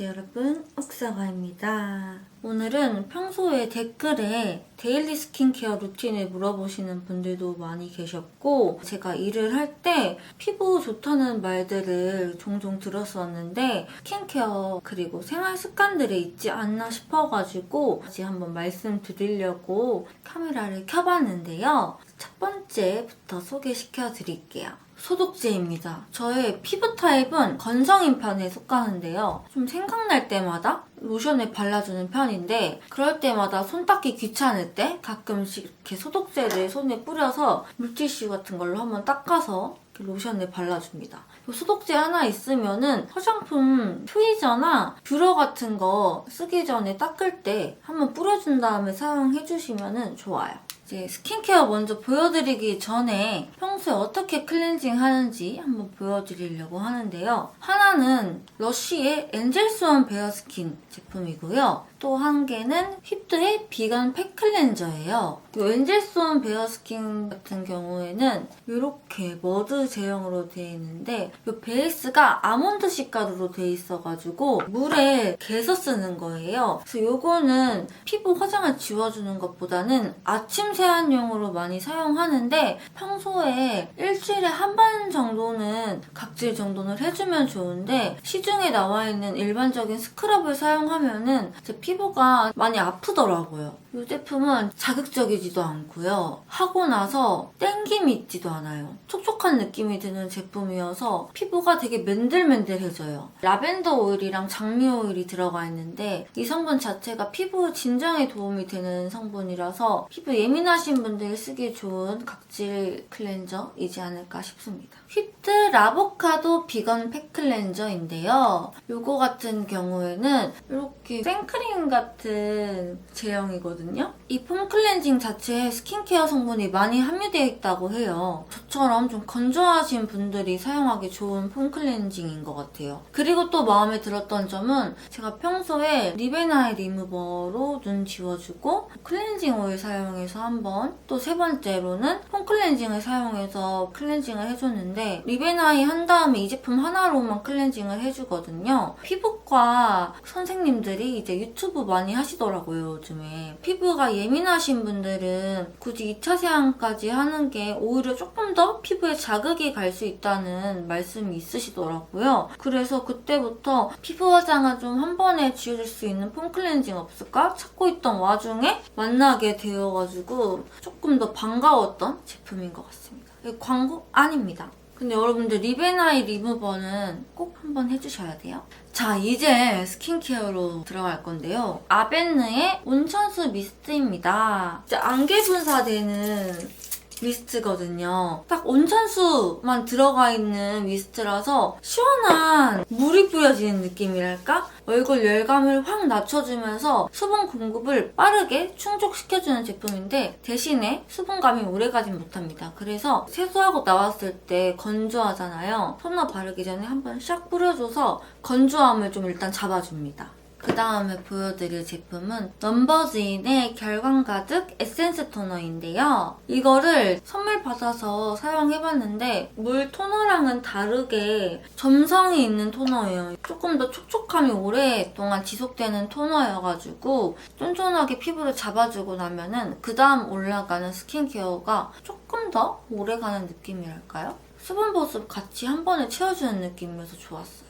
안녕하세요 여러분. 옥사가입니다. 오늘은 평소에 댓글에 데일리 스킨케어 루틴을 물어보시는 분들도 많이 계셨고 제가 일을 할 때 피부 좋다는 말들을 종종 들었었는데 스킨케어 그리고 생활 습관들에 있지 않나 싶어가지고 다시 한번 말씀드리려고 카메라를 켜봤는데요 첫 번째부터 소개시켜 드릴게요 소독제입니다. 저의 피부 타입은 건성인 편에 속하는데요. 좀 생각날 때마다 로션을 발라주는 편인데 그럴 때마다 손 닦기 귀찮을 때 가끔씩 이렇게 소독제를 손에 뿌려서 물티슈 같은 걸로 한번 닦아서 로션을 발라줍니다. 이 소독제 하나 있으면은 화장품 트위저나 뷰러 같은 거 쓰기 전에 닦을 때 한번 뿌려준 다음에 사용해주시면 좋아요. 이제 스킨케어 먼저 보여드리기 전에 평소에 어떻게 클렌징 하는지 한번 보여드리려고 하는데요. 하나는 러쉬의 엔젤스원 베어스킨 제품이고요. 또 한 개는 휘트의 비건 팩 클렌저예요. 이 엔젤스원 베어스킨 같은 경우에는 이렇게 머드 제형으로 되어 있는데 이 베이스가 아몬드 식가루로 되어 있어가지고 물에 개서 쓰는 거예요. 그래서 이거는 피부 화장을 지워주는 것보다는 아침 세안용으로 많이 사용하는데 평소에 일주일에 한 번 정도는 각질 정돈을 해주면 좋은데 시중에 나와 있는 일반적인 스크럽을 사용하면은 제 피부가 많이 아프더라고요. 이 제품은 자극적이지도 않고요. 하고 나서 땡김이 있지도 않아요. 촉촉한 느낌이 드는 제품이어서 피부가 되게 맨들맨들해져요. 라벤더 오일이랑 장미 오일이 들어가 있는데 이 성분 자체가 피부 진정에 도움이 되는 성분이라서 피부 예민하신 분들이 쓰기 좋은 각질 클렌저이지 않을까 싶습니다. 휘트 라보카도 비건 팩 클렌저인데요. 요거 같은 경우에는 이렇게 생크림 같은 제형이거든요. 이 폼 클렌징 자체에 스킨케어 성분이 많이 함유되어 있다고 해요. 저처럼 좀 건조하신 분들이 사용하기 좋은 폼 클렌징인 것 같아요. 그리고 또 마음에 들었던 점은 제가 평소에 리베나이 리무버로 눈 지워주고 클렌징 오일 사용해서 한번 또 세 번째로는 폼 클렌징을 사용해서 클렌징을 해줬는데 리베나이 한 다음에 이 제품 하나로만 클렌징을 해주거든요. 피부과 선생님들이 이제 유튜브 많이 하시더라고요, 요즘에. 피부가 예민하신 분들은 굳이 2차 세안까지 하는 게 오히려 조금 더 피부에 자극이 갈 수 있다는 말씀이 있으시더라고요. 그래서 그때부터 피부 화장을 좀 한 번에 지워줄 수 있는 폼 클렌징 없을까 찾고 있던 와중에 만나게 되어가지고 조금 더 반가웠던 제품인 것 같습니다. 이거 광고 아닙니다. 근데 여러분들 리베나이 리무버는 꼭 한번 해주셔야 돼요. 자 이제 스킨케어로 들어갈 건데요. 아벤느의 온천수 미스트입니다. 이제 안개 분사되는 미스트거든요. 딱 온천수만 들어가 있는 미스트라서 시원한 물이 뿌려지는 느낌이랄까? 얼굴 열감을 확 낮춰주면서 수분 공급을 빠르게 충족시켜주는 제품인데 대신에 수분감이 오래가진 못합니다. 그래서 세수하고 나왔을 때 건조하잖아요. 토너 바르기 전에 한번 샥 뿌려줘서 건조함을 좀 일단 잡아줍니다. 그 다음에 보여드릴 제품은 넘버즈인의 결광 가득 에센스 토너인데요. 이거를 선물 받아서 사용해봤는데 물 토너랑은 다르게 점성이 있는 토너예요. 조금 더 촉촉함이 오랫동안 지속되는 토너여가지고 쫀쫀하게 피부를 잡아주고 나면은 그 다음 올라가는 스킨케어가 조금 더 오래가는 느낌이랄까요? 수분 보습 같이 한 번에 채워주는 느낌이어서 좋았어요.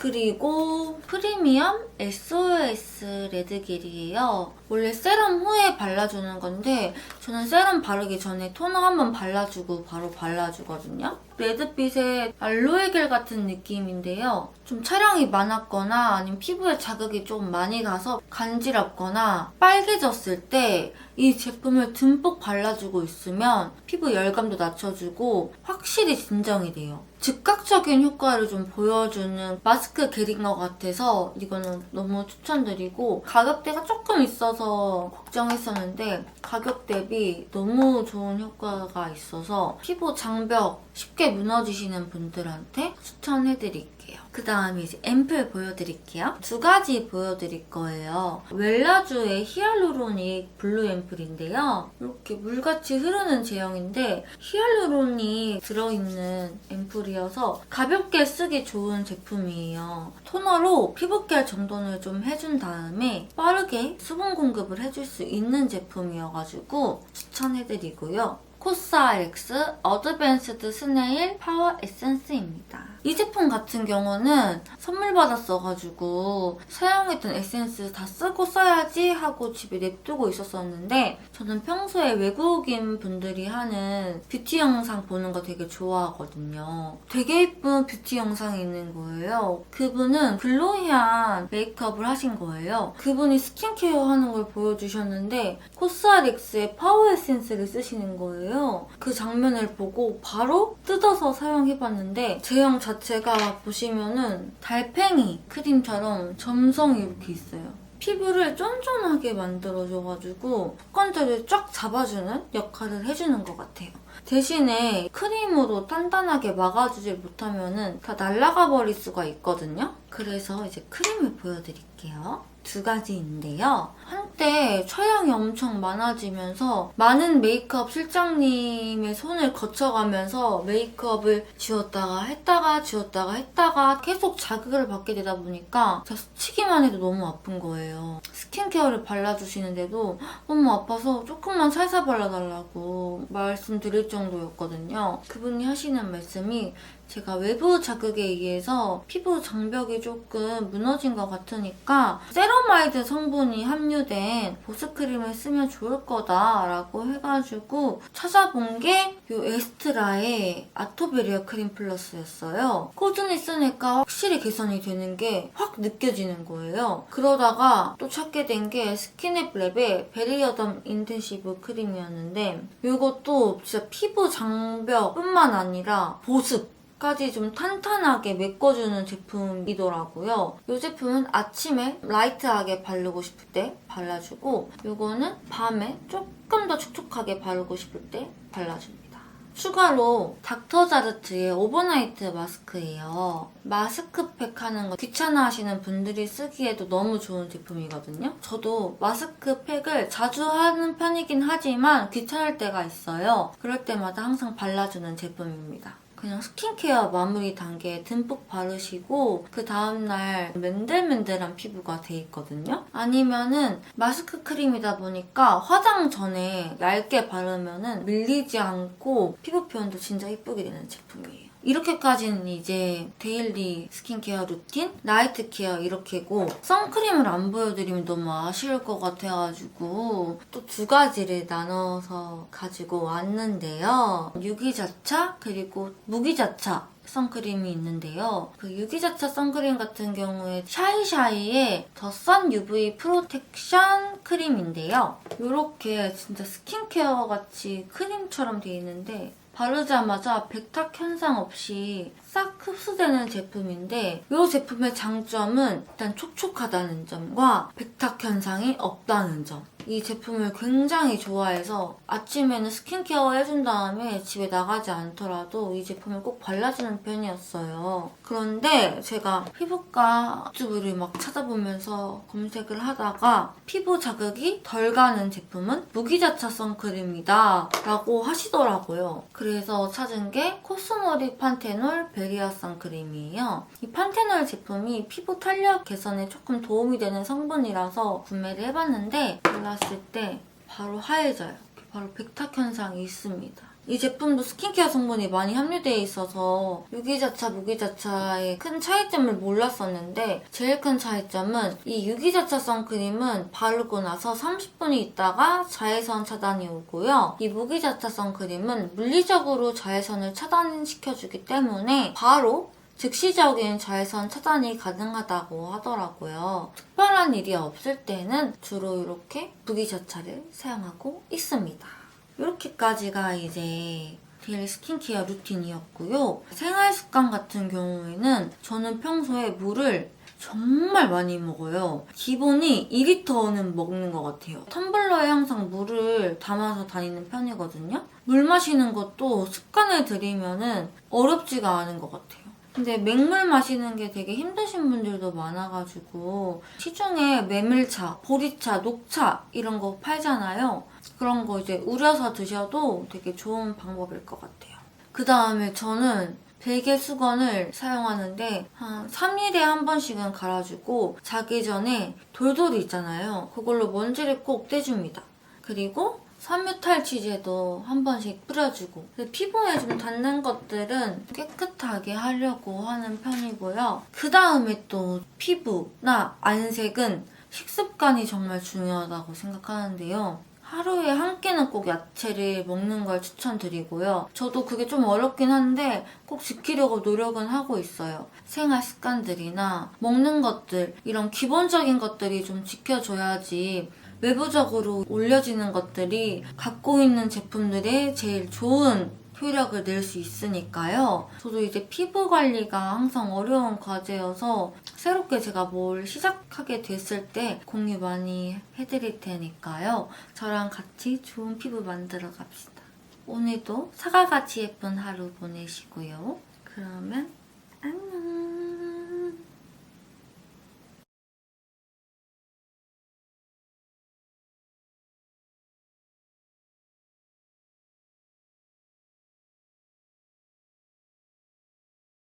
그리고 프리미엄 SOS 레드겔이에요. 원래 세럼 후에 발라주는 건데 저는 세럼 바르기 전에 토너 한번 발라주고 바로 발라주거든요. 레드빛의 알로에겔 같은 느낌인데요. 좀 촬영이 많았거나 아니면 피부에 자극이 좀 많이 가서 간지럽거나 빨개졌을 때 이 제품을 듬뿍 발라주고 있으면 피부 열감도 낮춰주고 확실히 진정이 돼요. 즉각적인 효과를 좀 보여주는 마스크 겔인 것 같아서 이거는 너무 추천드리고 가격대가 조금 있어서 걱정했었는데 가격 대비 너무 좋은 효과가 있어서 피부 장벽 쉽게 무너지시는 분들한테 추천해드릴게요. 그 다음에 이제 앰플 보여드릴게요. 두 가지 보여드릴 거예요. 웰라주의 히알루로닉 블루 앰플인데요. 이렇게 물같이 흐르는 제형인데 히알루론이 들어있는 앰플이어서 가볍게 쓰기 좋은 제품이에요. 토너로 피부결 정돈을 좀 해준 다음에 빠르게 수분 공급을 해줄 수 있는 제품이어가지고 추천해드리고요. 코스알엑스 어드밴스드 스네일 파워 에센스입니다. 이 제품 같은 경우는 선물 받았어가지고 사용했던 에센스 다 쓰고 써야지 하고 집에 냅두고 있었었는데 저는 평소에 외국인 분들이 하는 뷰티 영상 보는 거 되게 좋아하거든요. 되게 예쁜 뷰티 영상이 있는 거예요. 그분은 글로이한 메이크업을 하신 거예요. 그분이 스킨케어 하는 걸 보여주셨는데 코스알엑스의 파워 에센스를 쓰시는 거예요. 그 장면을 보고 바로 뜯어서 사용해봤는데 제형 자체가 보시면은 달팽이 크림처럼 점성이 이렇게 있어요. 피부를 쫀쫀하게 만들어줘가지고 습관들을 쫙 잡아주는 역할을 해주는 것 같아요. 대신에 크림으로 단단하게 막아주질 못하면 은 다 날아가 버릴 수가 있거든요. 그래서 이제 크림을 보여드릴게요. 두 가지인데요. 한때 촬영이 엄청 많아지면서 많은 메이크업 실장님의 손을 거쳐가면서 메이크업을 지웠다가 했다가 지웠다가 했다가 계속 자극을 받게 되다 보니까 스치기만 해도 너무 아픈 거예요. 스킨케어를 발라주시는데도 너무 아파서 조금만 살살 발라달라고 말씀드릴 정도였거든요. 그분이 하시는 말씀이 제가 외부 자극에 의해서 피부 장벽이 조금 무너진 것 같으니까 세러마이드 성분이 함유된 보습크림을 쓰면 좋을 거다라고 해가지고 찾아본 게 이 에스트라의 아토베리아 크림 플러스였어요. 꾸준히 쓰니까 확실히 개선이 되는 게 확 느껴지는 거예요. 그러다가 또 찾게 된 게 스킨앱랩의 베리어덤 인텐시브 크림이었는데 이것도 진짜 피부 장벽뿐만 아니라 보습 까지 좀 탄탄하게 메꿔주는 제품이더라고요. 이 제품은 아침에 라이트하게 바르고 싶을 때 발라주고 이거는 밤에 조금 더 촉촉하게 바르고 싶을 때 발라줍니다. 추가로 닥터자르트의 오버나이트 마스크예요. 마스크팩 하는 거 귀찮아 하시는 분들이 쓰기에도 너무 좋은 제품이거든요. 저도 마스크팩을 자주 하는 편이긴 하지만 귀찮을 때가 있어요. 그럴 때마다 항상 발라주는 제품입니다. 그냥 스킨케어 마무리 단계에 듬뿍 바르시고 그 다음날 맨들맨들한 피부가 돼 있거든요. 아니면은 마스크 크림이다 보니까 화장 전에 얇게 바르면은 밀리지 않고 피부 표현도 진짜 예쁘게 되는 제품이에요. 이렇게까지는 이제 데일리 스킨케어 루틴, 나이트 케어 이렇게고 선크림을 안 보여드리면 너무 아쉬울 것 같아가지고 또 두 가지를 나눠서 가지고 왔는데요. 유기자차 그리고 무기자차 선크림이 있는데요. 그 유기자차 선크림 같은 경우에 샤이샤이의 더선 UV 프로텍션 크림인데요. 이렇게 진짜 스킨케어 같이 크림처럼 돼 있는데 바르자마자 백탁 현상 없이 싹 흡수되는 제품인데 이 제품의 장점은 일단 촉촉하다는 점과 백탁 현상이 없다는 점. 이 제품을 굉장히 좋아해서 아침에는 스킨케어 해준 다음에 집에 나가지 않더라도 이 제품을 꼭 발라주는 편이었어요. 그런데 제가 피부과 유튜브를 막 찾아보면서 검색을 하다가 피부 자극이 덜 가는 제품은 무기자차 선크림이다 라고 하시더라고요. 그래서 찾은 게 코스모리 판테놀 베리아 선크림이에요. 이 판테놀 제품이 피부 탄력 개선에 조금 도움이 되는 성분이라서 구매를 해봤는데 발랐을 때 바로 하얘져요. 바로 백탁 현상이 있습니다. 이 제품도 스킨케어 성분이 많이 함유되어 있어서 유기자차, 무기자차의 큰 차이점을 몰랐었는데 제일 큰 차이점은 이 유기자차 선크림은 바르고 나서 30분이 있다가 자외선 차단이 오고요. 이 무기자차 선크림은 물리적으로 자외선을 차단시켜주기 때문에 바로 즉시적인 자외선 차단이 가능하다고 하더라고요. 특별한 일이 없을 때는 주로 이렇게 무기자차를 사용하고 있습니다. 이렇게까지가 이제 데일리 스킨케어 루틴이었고요. 생활 습관 같은 경우에는 저는 평소에 물을 정말 많이 먹어요. 기본이 2리터는 먹는 것 같아요. 텀블러에 항상 물을 담아서 다니는 편이거든요. 물 마시는 것도 습관을 들이면은 어렵지가 않은 것 같아요. 근데 맹물 마시는 게 되게 힘드신 분들도 많아가지고 시중에 메밀차, 보리차, 녹차 이런 거 팔잖아요. 그런 거 이제 우려서 드셔도 되게 좋은 방법일 것 같아요. 그 다음에 저는 베개 수건을 사용하는데 한 3일에 한 번씩은 갈아주고 자기 전에 돌돌이 있잖아요. 그걸로 먼지를 꼭 떼줍니다. 그리고 섬유탈 치제도 한 번씩 뿌려주고 피부에 좀 닿는 것들은 깨끗하게 하려고 하는 편이고요. 그 다음에 또 피부나 안색은 식습관이 정말 중요하다고 생각하는데요. 하루에 한 끼는 꼭 야채를 먹는 걸 추천드리고요. 저도 그게 좀 어렵긴 한데 꼭 지키려고 노력은 하고 있어요. 생활 습관들이나 먹는 것들, 이런 기본적인 것들이 좀 지켜줘야지 외부적으로 올려지는 것들이 갖고 있는 제품들의 제일 좋은 효력을 낼 수 있으니까요. 저도 이제 피부 관리가 항상 어려운 과제여서 새롭게 제가 뭘 시작하게 됐을 때 공유 많이 해드릴 테니까요. 저랑 같이 좋은 피부 만들어 갑시다. 오늘도 사과같이 예쁜 하루 보내시고요. 그러면.